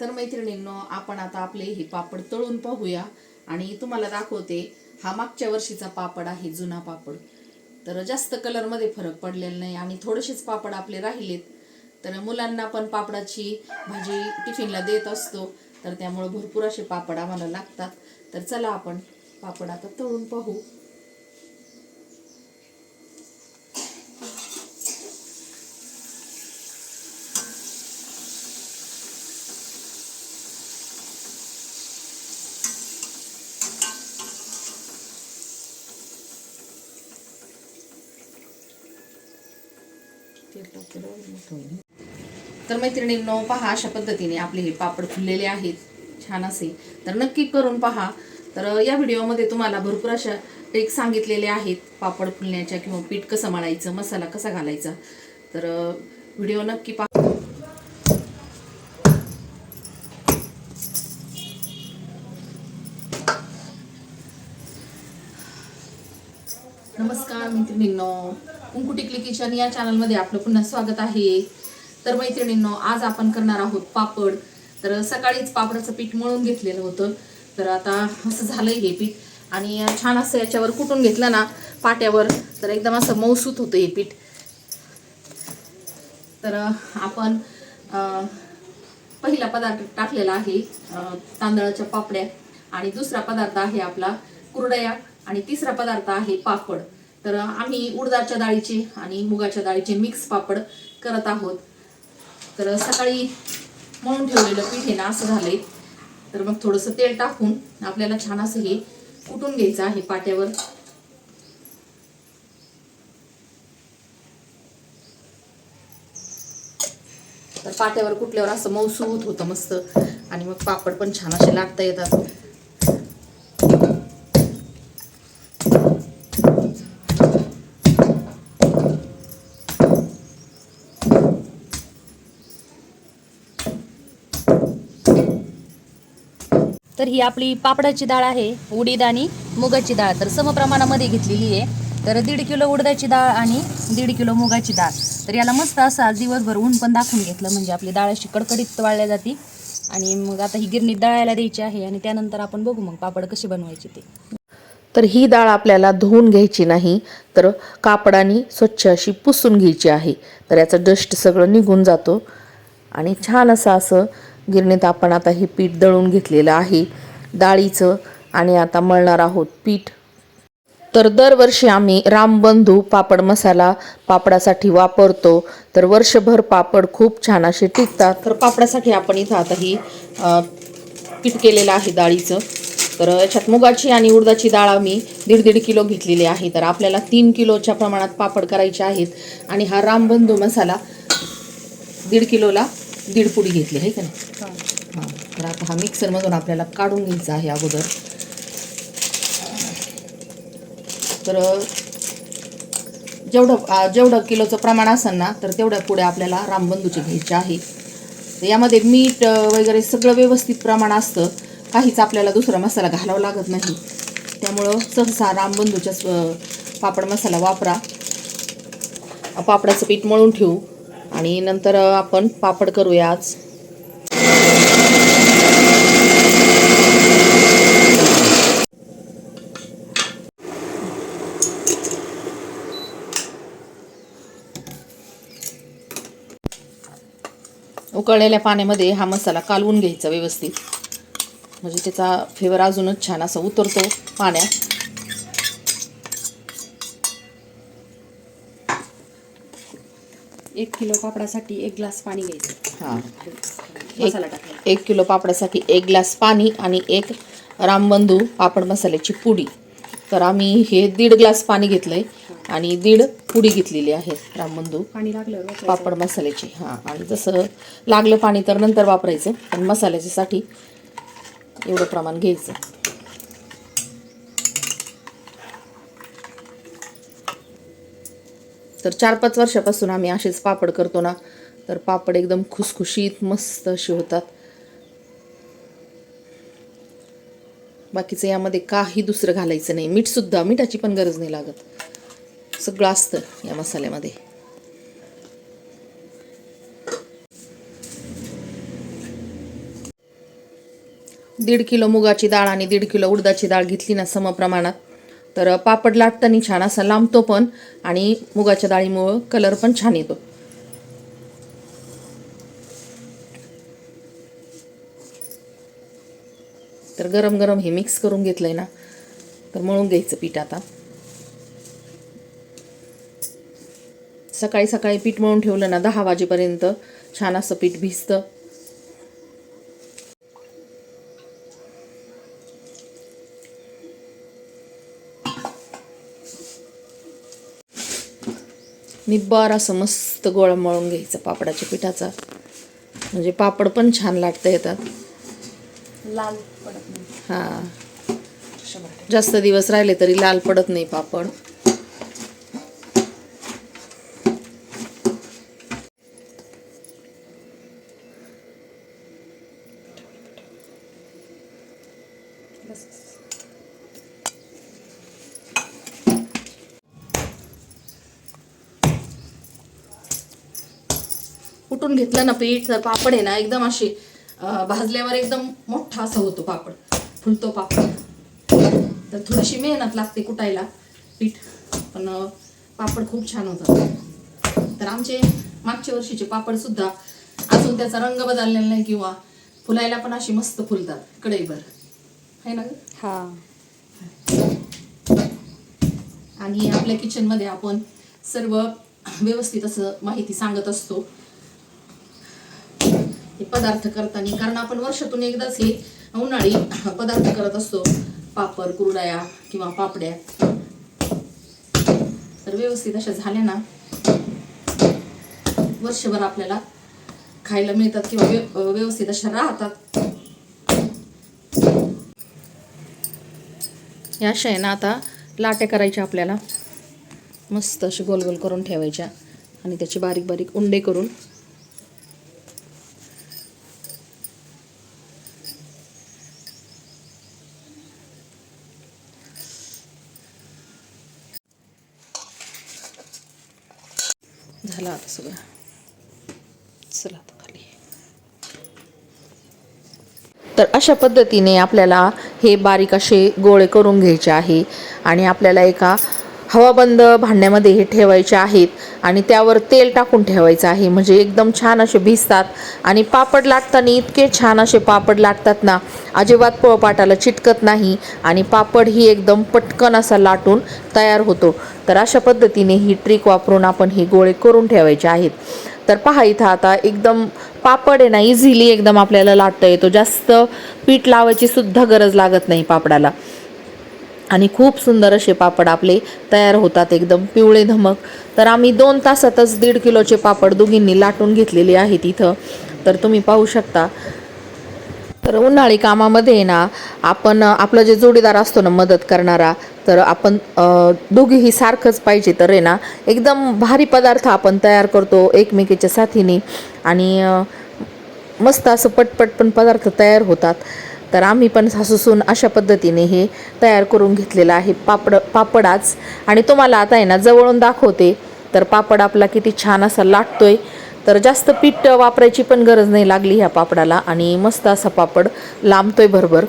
तर मैत्रिणींनो आपण आता आपले हे पापड तळून पाहूया. आणि तुम्हाला दाखवते हा मागच्या वर्षीचा पापड आहे जुना पापड. तर जास्त कलरमध्ये फरक पडलेला नाही. आणि थोडेसेच पापड आपले राहिलेत. तर मुलांना पण पापडाची भाजी टिफिनला देत असतो. तर त्यामुळे भरपूर असे पापड आम्हाला लागतात. तर चला आपण पापड आता तळून पाहू. तर मैत्रिणींनो पहा अशा पद्धतीने आपले हे पापड फुललेले आहेत. छान असे. तर नक्की करून पहा. तर या व्हिडिओमध्ये तुम्हाला भरपूर अशा ट्रिक सांगितलेले आहेत. पापड फुलण्याच्या किंवा पीठ कसं मळायचं मसाला कसा घालायचा. तर व्हिडिओ नक्की पहा. नमस्कार मैत्रिणींनो कुंकुटिकली किचन या चॅनलमध्ये आपलं पुन्हा स्वागत आहे. तर मैत्रिणींनो आज आपण करणार आहोत पापड. तर सकाळीच पापडाचं पीठ मळून घेतलेलं होतं. तर आता असं झालंय हे पीठ. आणि छान असं याच्यावर कुटून घेतलं ना पाट्यावर तर एकदम असं मौसूत होतं हे पीठ. तर आपण पहिला पदार्थ टाकलेला आहे तांदळाच्या पापड्या. आणि दुसरा पदार्थ आहे आपला कुरडया. आणि तिसरा पदार्थ आहे पापड. तर आम्ही उडदाच्या डाळीचे आणि मुगाच्या डाळीचे मिक्स पापड करत आहोत. तर सकाळी मळून ठेवलेलं पीठ आहे ना असं झालंय. तर मग थोडंसं तेल टाकून आपल्याला छान असं हे कुटून घ्यायचं आहे पाट्यावर. तर पाट्यावर कुटल्यावर असं मऊसूत होतं मस्त. आणि मग पापड पण छान असे लागता येतात. तर ही आपली पापडाची डाळ आहे उडीद आणि मुगाची डाळ. तर समप्रमाणामध्ये घेतलेली आहे. तर दीड किलो उडदाची डाळ आणि दीड किलो मुगाची डाळ. तर याला मस्त असं आज दिवसभर ऊन पण दाखवून घेतलं म्हणजे आपली डाळ अशी कडकडीत वाळल्या जाते. आणि मग आता ही गिरणीत दळायला द्यायची आहे आणि त्यानंतर आपण बघू मग पापड कसे बनवायचे ते. तर ही डाळ आपल्याला धुवून घ्यायची नाही तर कापडाने स्वच्छ अशी पुसून घ्यायची आहे. तर याचा डस्ट सगळं निघून जातो. आणि छान असं असं गिरणीत आपण आता हे पीठ दळून घेतलेलं आहे डाळीचं आणि आता मळणार आहोत पीठ. तर दरवर्षी आम्ही रामबंधू पापड मसाला पापडासाठी वापरतो. तर वर्षभर पापड खूप छान असे टिकतात. तर पापडासाठी आपण इथं आता ही पीठ केलेलं आहे डाळीचं. तर याच्यात मुगाची आणि उडदाची डाळ आम्ही दीड दीड किलो घेतलेली आहे. तर आपल्याला तीन किलोच्या प्रमाणात पापड करायचे आहेत. आणि हा रामबंधू मसाला दीड किलोला दीड पुडी घेतली आहे का नाही? हां. तर आता हा मिक्सरमधून आपल्याला काढून घ्यायचा आहे अगोदर. तर जेवढं जेवढं किलोचं प्रमाण असेल ना तर तेवढ्या पुढे आपल्याला रामबंधूचे घ्यायचे आहे. तर यामध्ये मीठ वगैरे सगळं व्यवस्थित प्रमाण असतं. काहीच आपल्याला दुसरा मसाला घालावा लागत नाही. त्यामुळं सहसा रामबंधूच्याच पापड मसाला वापरा. पापडाचं पीठ मळून ठेवू. आणि नंतर आपण पापड करूया आज. उकळलेल्या पाण्यामध्ये हा मसाला कालवून घ्यायचा व्यवस्थित. म्हणजे त्याचा फ्लेवर अजूनच छान असा उतरतो पाण्यात. एक किलो पापडासाठी एक ग्लास पाणी घ्यायचं. हां. मसाला टाकायचा. एक किलो पापडासाठी एक ग्लास पाणी आणि एक रामबंधू पापड मसाल्याची पुडी. तर आम्ही हे दीड ग्लास पाणी घेतलंय आणि दीड पुडी घेतलेली आहे रामबंधू पाणी लागल्यावर पापड मसाल्याची. हां आणि जसं लागलं पाणी तर नंतर वापरायचं पण मसाल्याच्यासाठी एवढं प्रमाण घ्यायचं. तर चार पाच वर्षापासून आम्ही असेच पापड करतो ना तर पापड एकदम खुसखुशीत मस्त असे होतात. बाकीचं यामध्ये काही दुसरं घालायचं नाही. मीठसुद्धा मिठाची पण गरज नाही लागत. सगळं असतं या मसाल्यामध्ये. दीड किलो मुगाची डाळ आणि दीड किलो उडदाची डाळ घेतली ना समप्रमाणात तर पापड लाटताना छान असा लांबतो पण आणि मुगाच्या डाळीमुळं कलर पण छान येतो. तर गरम गरम हे मिक्स करून घेतलंय ना तर मळून घ्यायचं पीठ आता. सकाळी सकाळी पीठ मळून ठेवलं ना दहा वाजेपर्यंत छान असं पीठ भिजतं. निब्बार असं मस्त गोळा मळून घ्यायचं पापडाच्या पिठाचा. म्हणजे पापड पण छान लाटता येतात. लाल हां. जास्त दिवस राहिले तरी लाल पडत नाही पापड. कुटून घेतलं ना पीठ तर पापड आहे ना एकदम अशी भाजल्यावर एकदम मोठा असा होतो पापड फुलतो पापड. तर थोडीशी मेहनत लागते कुटायला पीठ पण पापड खूप छान होतात. तर आमचे मागच्या वर्षीचे पापड सुद्धा अजून त्याचा रंग बदललेला नाही किंवा फुलायला पण अशी मस्त फुलतात कढईभर आहे ना? हा. आणि आपल्या किचनमध्ये आपण सर्व व्यवस्थित असं माहिती सांगत असतो. हे पदार्थ करताना कारण आपण वर्षातून एकदाच हे उन्हाळी पदार्थ करत असतो. पापड कुरडया किंवा पापड्या. तर व्यवस्थित अशा झाल्या ना. वर्षभर आपल्याला खायला मिळतात किंवा व्यवस्थित अशा राहतात. या अशा आहे ना आता लाट्या करायच्या आपल्याला. मस्त अशी गोल गोल करून ठेवायच्या. आणि त्याचे बारीक बारीक उंडे करून झालं आता सगळं. चला आता खाली. तर अशा पद्धतीने आपल्याला हे बारीक असे गोळे करून घ्यायचे आहे आणि आपल्याला एका हवाबंद भांड्यामध्ये हे ठेवायचे आहेत आणि त्यावर तेल टाकून ठेवायचं आहे. म्हणजे एकदम छान असे भिजतात आणि पापड लाटताना इतके छान असे पापड लाटतात ना अजिबात पोळपाटाला चिटकत नाही आणि पापड ही एकदम पटकन असा लाटून तयार होतो. तर अशा पद्धतीने ही ट्रिक वापरून आपण हे गोळे करून ठेवायचे आहेत. तर पहा इथं आता एकदम पापड आहे ना इझिली एकदम आपल्याला लाटता येतो. जास्त पीठ लावायची सुद्धा गरज लागत नाही पापडाला. आणि खूप सुंदर असे पापड आपले तयार होतात एकदम पिवळे धमक. तर आम्ही दोन तासातच दीड किलोचे पापड दोघींनी लाटून घेतलेले आहेत इथं. तर तुम्ही पाहू शकता. तर उन्हाळी कामामध्ये ना आपण आपला आपलं जे जोडीदार असतो ना मदत करणारा तर आपण दोघीही सारखंच पाहिजे तर आहे ना एकदम भारी पदार्थ आपण तयार करतो एकमेकीच्या साथीने. आणि मस्त असं पटपट पण पदार्थ तयार होतात. तर आम्ही पण सासूसून अशा पद्धतीने हे तयार करून घेतलेलं आहे. पापड पापडाच. आणि तुम्हाला आता आहे ना जवळून दाखवते. तर पापड आपला किती छान असा लाटतोय. तर जास्त पीठ वापरायची पण गरज नाही लागली ह्या पापडाला. आणि मस्त असा पापड लांबतोय भरभर.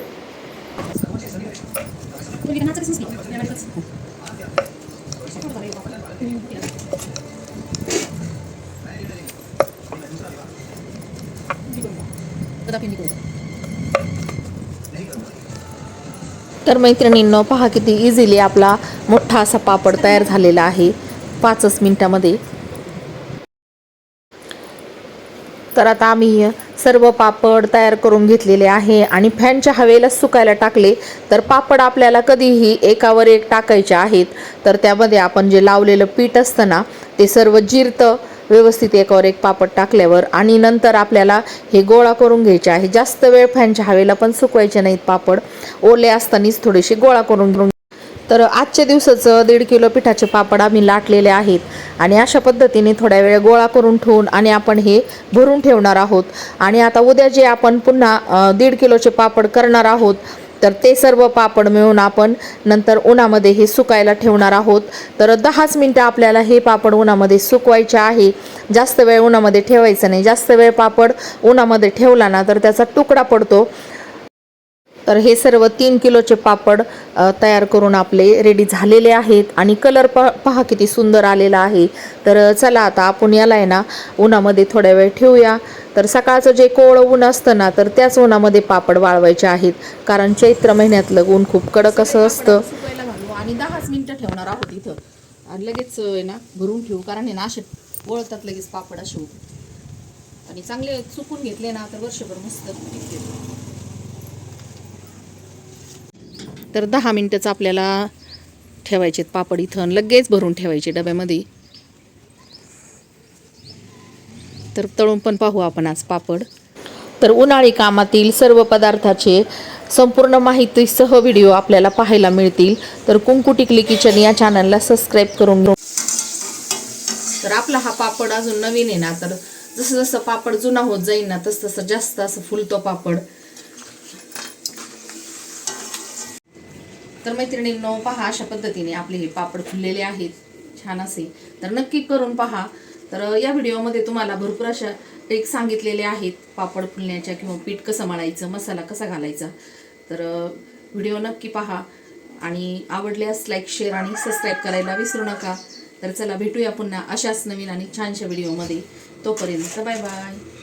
तर मैत्रिणींनो पहा किती इझिली आपला मोठा असा पापड तयार झालेला आहे. पाचच मिनिटामध्ये. तर आता आम्ही सर्व पापड तयार करून घेतलेले आहे आणि फॅनच्या हवेला सुकायला टाकले. तर पापड आपल्याला कधीही एकावर एक टाकायचे आहेत. तर त्यामध्ये आपण जे लावलेलं पीठ असतं ना ते सर्व जिरतं व्यवस्थित एकावर एक पापड टाकल्यावर आणि नंतर आपल्याला हे गोळा करून घ्यायचे आहे. जास्त वेळ फॅनच्या हवेला पण सुकवायचे नाहीत पापड. ओले असतानाच थोडेसे गोळा करून घेऊन. तर आजच्या दिवसाचं दीड किलो पिठाचे पापड आम्ही लाटलेले आहेत. आणि अशा पद्धतीने थोड्या वेळ गोळा करून ठेवून आणि आपण हे भरून ठेवणार आहोत. आणि आता उद्या जे आपण पुन्हा दीड किलोचे पापड करणार आहोत तर ते सर्व पापड मिळून आपण नंतर उन्हामध्ये हे सुकायला ठेवणार आहोत. तर दहाच मिनटं आपल्याला हे पापड उन्हामध्ये सुकवायचे आहे. जास्त वेळ उन्हामध्ये ठेवायचं नाही. जास्त वेळ पापड उन्हामध्ये ठेवला ना तर त्याचा तुकडा पडतो. तर हे सर्व तीन किलोचे पापड तयार करून आपले रेडी झालेले आहेत. आणि कलर प पहा किती सुंदर आलेला आहे. तर चला आता आपण याला आहे ना उन्हामध्ये थोड्या वेळ ठेवूया. तर सकाळचं जे कोवळं ऊन असतं ना तर त्याच उन्हामध्ये पापड वाळवायचे आहेत. कारण चैत्र महिन्यातलं ऊन खूप कडक असं असतं. आणि दहाच मिनटं ठेवणार आहोत इथं. आणि लगेच आहे ना भरून ठेवू. कारण आहे ना असे वळतात लगेच पापड असे आणि चांगले चुकून घेतले ना तर वर्षभर मस्त टिकते तर दहा मिनटंच आपल्याला ठेवायचे पापड इथं लगेच भरून ठेवायचे डब्यामध्ये. तर तळून पण पाहू आपण आज पापड. तर उन्हाळी कामातील सर्व पदार्थाचे संपूर्ण माहितीसह व्हिडिओ आपल्याला पाहायला मिळतील. तर कुंकू टिकली किचन या चॅनलला सबस्क्राईब करून घेऊ तर आपला हा पापड अजून नवीन आहे ना तर जसं जसं पापड जुना होत जाईल ना तसं तसं जास्त असं फुलतो पापड. तर मैत्रिणींनो पहा अशा पद्धतीने आपले हे पापड फुललेले आहेत. छान असे. तर नक्की करून पहा. तर या व्हिडिओमध्ये तुम्हाला भरपूर अशा एक सांगितलेले आहेत पापड फुलण्याच्या किंवा पीठ कसं मळायचं मसाला कसा घालायचा. तर व्हिडिओ नक्की पहा. आणि आवडल्यास लाईक शेअर आणि सबस्क्राईब करायला विसरू नका. तर चला भेटूया पुन्हा अशाच नवीन आणि छानशा व्हिडिओमध्ये. तोपर्यंत बाय बाय.